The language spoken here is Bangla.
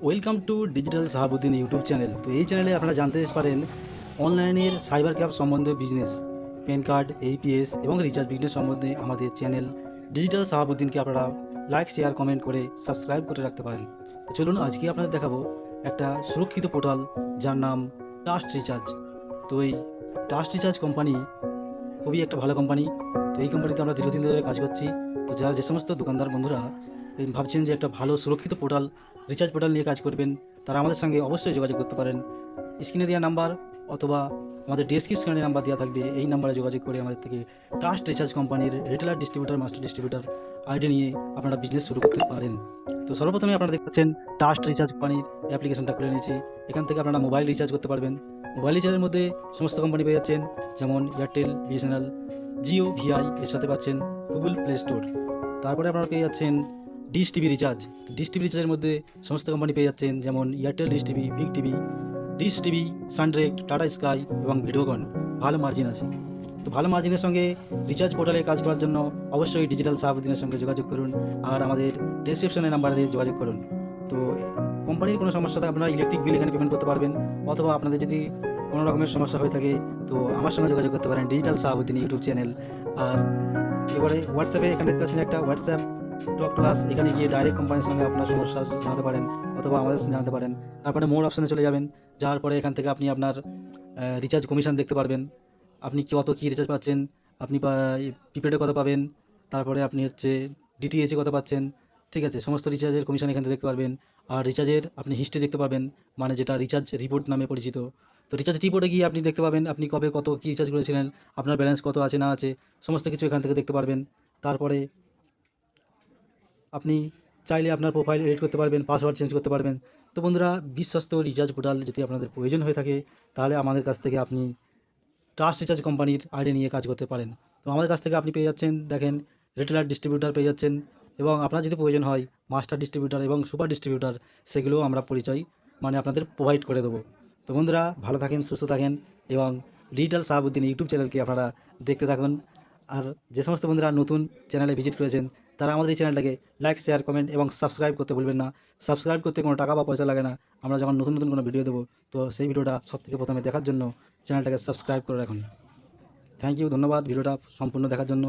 Welcome to digital Sahabuddin YouTube channel. তো এই চ্যানেলে আপনারা জানতে পারেন অনলাইনের সাইবার ক্যাব সম্বন্ধে বিজনেস, প্যান কার্ড এইপিএস এবং রিচার্জ বিজনেস সম্বন্ধে আমাদের চ্যানেল ডিজিটাল সাহাবুদ্দিনকে আপনারা লাইক, শেয়ার, কমেন্ট করে সাবস্ক্রাইব করে রাখতে পারেন। চলুন আজকে আপনাদের দেখাবো একটা সুরক্ষিত পোর্টাল যার নাম টাস্ট রিচার্জ তো এই টাস্ট রিচার্জ কোম্পানি খুবই একটা ভালো কোম্পানি। তো এই কোম্পানিতে আমরা দীর্ঘদিন ধরে কাজ করছি। তো যারা যে সমস্ত দোকানদার বন্ধুরা ভাবছেন যে একটা ভালো সুরক্ষিত পোর্টাল, রিচার্জ পোর্টাল নিয়ে কাজ করবেন, তারা আমাদের সঙ্গে অবশ্যই যোগাযোগ করতে পারেন। স্ক্রিনে দেওয়া নাম্বার অথবা আমাদের ডিসক্রিপশনে নাম্বার দেওয়া থাকবে, এই নাম্বারে যোগাযোগ করে আমাদের থেকে টাস্ট রিচার্জ কোম্পানির retailer distributor master distributor ID নিয়ে আপনারা বিজনেস শুরু করতে পারেন। তো সর্বপ্রথমে আপনারা দেখতে পাচ্ছেন টাস্ট রিচার্জ কোম্পানির অ্যাপ্লিকেশনটা খুলে নিয়েছি। এখান থেকে আপনারা মোবাইল রিচার্জ করতে পারবেন। মোবাইল রিচার্জের মধ্যে সমস্ত কোম্পানি পেয়ে যাচ্ছেন, যেমন এয়ারটেল বিএসএনএল জিও ভিআই এর সাথে পাচ্ছেন গুগল প্লে স্টোর তারপরে আপনারা পেয়ে যাচ্ছেন Dish TV recharge. Dish TV রিচার্জের মধ্যে সমস্ত কোম্পানি পেয়ে যাচ্ছেন, যেমন Airtel Dish TV Big TV, Dish TV Sun Direct Tata Sky এবং ভিডিওকন ভালো মার্জিন আছে। তো ভালো মার্জিনের সঙ্গে রিচার্জ পোর্টালে কাজ করার জন্য অবশ্যই ডিজিটাল সাহাবুদ্দিনের সঙ্গে যোগাযোগ করুন আর আমাদের ডেসক্রিপশনের নাম্বারে যোগাযোগ করুন। তো কোম্পানির কোনো সমস্যা থাকে আপনারা ইলেকট্রিক বিল এখানে পেমেন্ট করতে পারবেন অথবা আপনাদের যদি কোনো রকমের সমস্যা হয়ে থাকে, তো আমার সঙ্গে যোগাযোগ করতে পারেন ডিজিটাল সাহাবুদ্দিন ইউটিউব চ্যানেল আর এবারে হোয়াটসঅ্যাপে এখানে দেখতে পাচ্ছেন একটা হোয়াটসঅ্যাপ টক টু আস এখানে গিয়ে ডাইরেক্ট কোম্পানির সঙ্গে আপনার সমস্যা জানাতে পারেন, অথবা আমাদের জানাতে পারেন। তারপরে মোর অপশানে চলে যাবেন। যাওয়ার পরে এখান থেকে আপনি আপনার রিচার্জ কমিশন দেখতে পারবেন। আপনি কত কী রিচার্জ পাচ্ছেন, আপনি প্রিপেডে কত পাবেন। তারপরে আপনি হচ্ছে ডিটিএইচে কত পাচ্ছেন। ঠিক আছে, সমস্ত রিচার্জের কমিশন এখান থেকে দেখতে পারবেন। আর রিচার্জের আপনি হিস্ট্রি দেখতে পাবেন মানে যেটা রিচার্জ রিপোর্ট নামে পরিচিত। তো রিচার্জ রিপোর্টে গিয়ে আপনি দেখতে পাবেন, আপনি কবে কত কী রিচার্জ করেছিলেন, আপনার ব্যালেন্স কত আছে না আছে, সমস্ত কিছু এখান থেকে দেখতে পারবেন। তারপরে আপনি চাইলে আপনার প্রোফাইল এডিট করতে পারবেন পাসওয়ার্ড চেঞ্জ করতে পারবেন। তো বন্ধুরা, বিশ্বস্ত রিচার্জ পোর্টাল যদি আপনাদের প্রয়োজন হয়ে থাকে, তাহলে আমাদের কাছ থেকে আপনি ট্রাস্ট রিচার্জ কোম্পানির আইডি নিয়ে কাজ করতে পারেন। তো আমাদের কাছ থেকে আপনি পেয়ে যাচ্ছেন, দেখেন রিটেলার ডিস্ট্রিবিউটার পেয়ে যাচ্ছেন এবং আপনার যদি প্রয়োজন হয় মাস্টার ডিস্ট্রিবিউটার এবং সুপার ডিস্ট্রিবিউটার সেগুলোও আমরা পরিচয় মানে আপনাদের প্রোভাইড করে দেবো। তো বন্ধুরা, ভালো থাকেন, সুস্থ থাকেন এবং ডিজিটাল সাহাবুদ্দিন ইউটিউব চ্যানেলকে আপনারা দেখতে থাকুন। আর যে সমস্ত বন্ধুরা নতুন চ্যানেলে ভিজিট করেছেন তারা আমাদের এই চ্যানেলটাকে লাইক শেয়ার কমেন্ট এবং সাবস্ক্রাইব করতে ভুলবেন না। সাবস্ক্রাইব করতে কোনো টাকা বা পয়সা লাগে না। আমরা যখন নতুন নতুন কোনো ভিডিও দেবো, তো সেই ভিডিওটা সবথেকে প্রথমে দেখার জন্য চ্যানেলটাকে সাবস্ক্রাইব করে রাখুন। থ্যাংক ইউ ধন্যবাদ। ভিডিওটা সম্পূর্ণ দেখার জন্য।